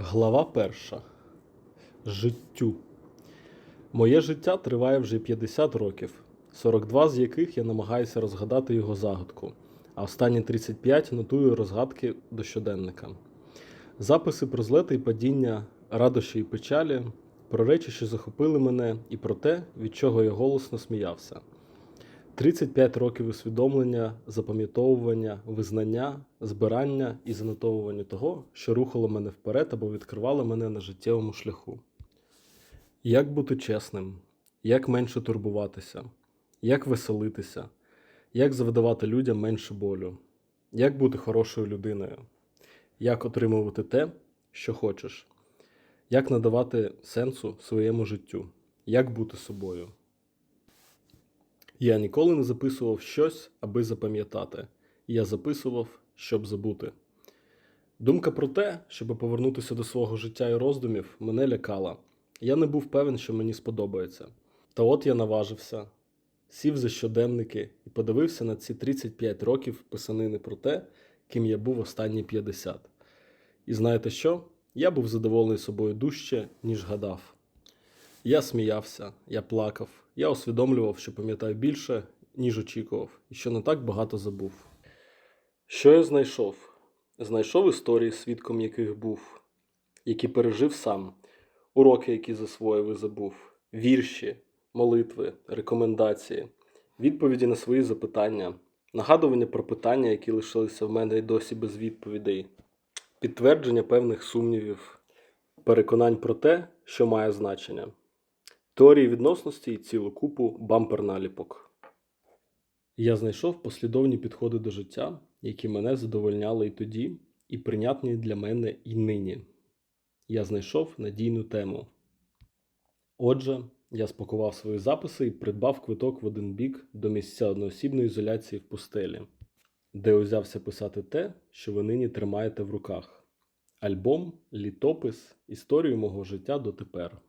Глава перша. Життю. Моє життя триває вже 50 років, 42 з яких я намагаюся розгадати його загадку, а останні 35 нотую розгадки до щоденника. Записи про злети і падіння, радощі і печалі, про речі, що захопили мене, і про те, від чого я голосно сміявся. 35 років усвідомлення, запам'ятовування, визнання, збирання і занотовування того, що рухало мене вперед або відкривало мене на життєвому шляху. Як бути чесним, як менше турбуватися, як веселитися, як завдавати людям менше болю, як бути хорошою людиною, як отримувати те, що хочеш, як надавати сенсу своєму життю, як бути собою. Я ніколи не записував щось, аби запам'ятати. Я записував, щоб забути. Думка про те, щоб повернутися до свого життя і роздумів, мене лякала. Я не був певен, що мені сподобається. Та от я наважився, сів за щоденники і подивився на ці 35 років писанини про те, ким я був останні 50. І знаєте що? Я був задоволений собою дужче, ніж гадав. Я сміявся, я плакав, я усвідомлював, що пам'ятаю більше, ніж очікував, і що не так багато забув. Що я знайшов? Знайшов історії, свідком яких був, які пережив сам, уроки, які засвоїв і забув, вірші, молитви, рекомендації, відповіді на свої запитання, нагадування про питання, які лишилися в мене й досі без відповідей, підтвердження певних сумнівів, переконань про те, що має значення. Теорії відносності і цілу купу бампер-наліпок. Я знайшов послідовні підходи до життя, які мене задовольняли і тоді, і прийнятні для мене і нині. Я знайшов надійну тему. Отже, я спакував свої записи і придбав квиток в один бік до місця одноосібної ізоляції в пустелі, де узявся писати те, що ви нині тримаєте в руках: альбом, літопис, історію мого життя дотепер.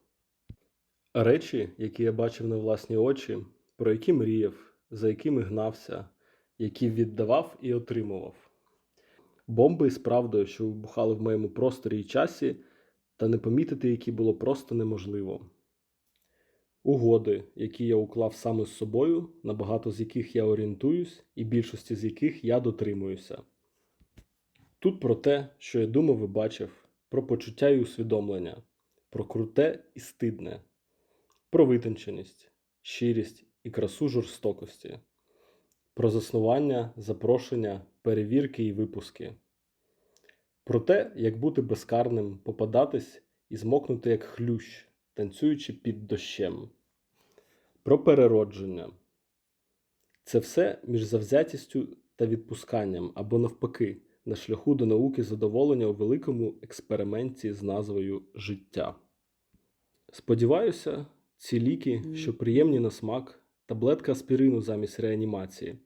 Речі, які я бачив на власні очі, про які мріяв, за якими гнався, які віддавав і отримував. Бомби із правдою, що вибухали в моєму просторі і часі, та не помітити, які було просто неможливо. Угоди, які я уклав саме з собою, на багато з яких я орієнтуюсь, і більшості з яких я дотримуюся. Тут про те, що я думав і бачив, про почуття і усвідомлення, про круте і стидне про витонченість, щирість і красу жорстокості, про заснування, запрошення, перевірки і випуски, про те, як бути безкарним, попадатись і змокнути як хлющ, танцюючи під дощем, про переродження. Це все між завзятістю та відпусканням або навпаки, на шляху до науки задоволення у великому експерименті з назвою життя. Сподіваюся, ці ліки, що приємні на смак, таблетка аспірину замість реанімації,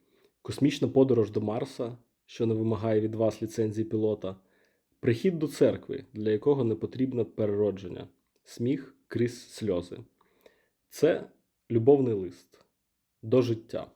космічна подорож до Марса, що не вимагає від вас ліцензії пілота, прихід до церкви, для якого не потрібне переродження, сміх крізь сльози. Це любовний лист до життя.